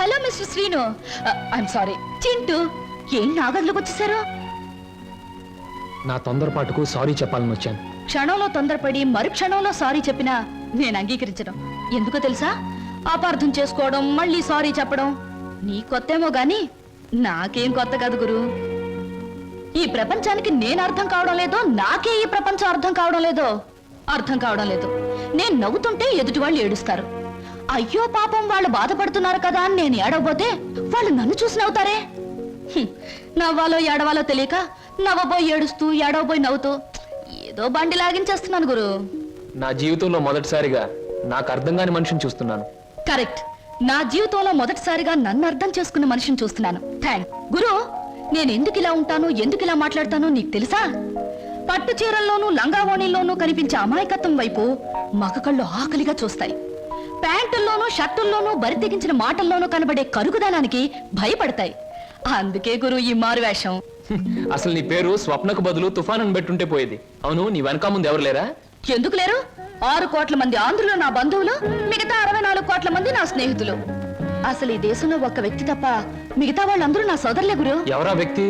Hello mister Srinu. I'm sorry Chintu ఏం నా గదిలోకి వచ్చేసారు నా తొందరపాటుకు సారీ చెప్పాలని వచ్చాను. క్షణంలో తొందరపడి మరు క్షణంలో సారీ చెప్పినా నేను అంగీకరించడం ఎందుకో తెలుసా? అపార్థం చేసుకోవడం మళ్ళీ సారీ చెప్పడం. నీ కొత్తేమో గాని నాకేం కొత్త కాదు గురు. ఈ ప్రపంచానికి నేను అర్థం కావడం లేదో నాకే ఈ ప్రపంచం అర్థం కావడం లేదో అర్థం కావడం లేదు. నేను నవ్వుతుంటే ఎదుటి వాళ్ళు ఏడుస్తారు. అయ్యో పాపం వాళ్ళు బాధపడుతున్నారు కదా అని నేను ఏడవబోతే వాళ్ళు నన్ను చూసి నవ్వుతారే. నవ్వాలో ఏడవాలో తెలియక నవ్వబోయి ఏడుస్తూ ఏడవబోయి నవ్వుతూ ఏదో బండి లాగించేస్తున్నాను గురు. నా జీవితంలో మొదటిసారిగా నాకు అర్థం కాని మనిషిని చూస్తున్నాను. కరెక్ట్. నా జీవితంలో మొదటిసారిగా నన్ను అర్థం చేసుకున్న మనిషిని చూస్తున్నాను. థ్యాంక్ గురు నేను ఎందుకు ఇలా ఉంటాను ఎందుకు ఇలా మాట్లాడతానో నీకు తెలుసా? పట్టు చీరల్లోనూ లంగావోణీల్లోనూ కనిపించే అమాయకత్వం వైపు మగ కళ్ళు ఆకలిగా చూస్తాయి. ప్యాంటుల్లోనూ షర్టుల్లోనూ బరి తెగించిన మాటల్లోనూ కనబడే కరుగుదనానికి భయపడతాయి. అందుకే గురు ఈ మారు వేషం. అసలు నీ పేరు స్వప్నకు బదులు తుఫాన్ అని పెట్టుంటే పోయేది. అవును నీ వెనక ముందు ఎవరు లేరా? ఎందుకు లేరు? ఆరు కోట్ల మంది ఆంధ్రులు నా బంధువులు మిగతా అరవై నాలుగు కోట్ల మంది నా స్నేహితులు. అసలు ఈ దేశంలో ఒక్క వ్యక్తి తప్ప మిగతా వాళ్ళందరూ నా సోదరులే గురు. ఎవరా వ్యక్తి?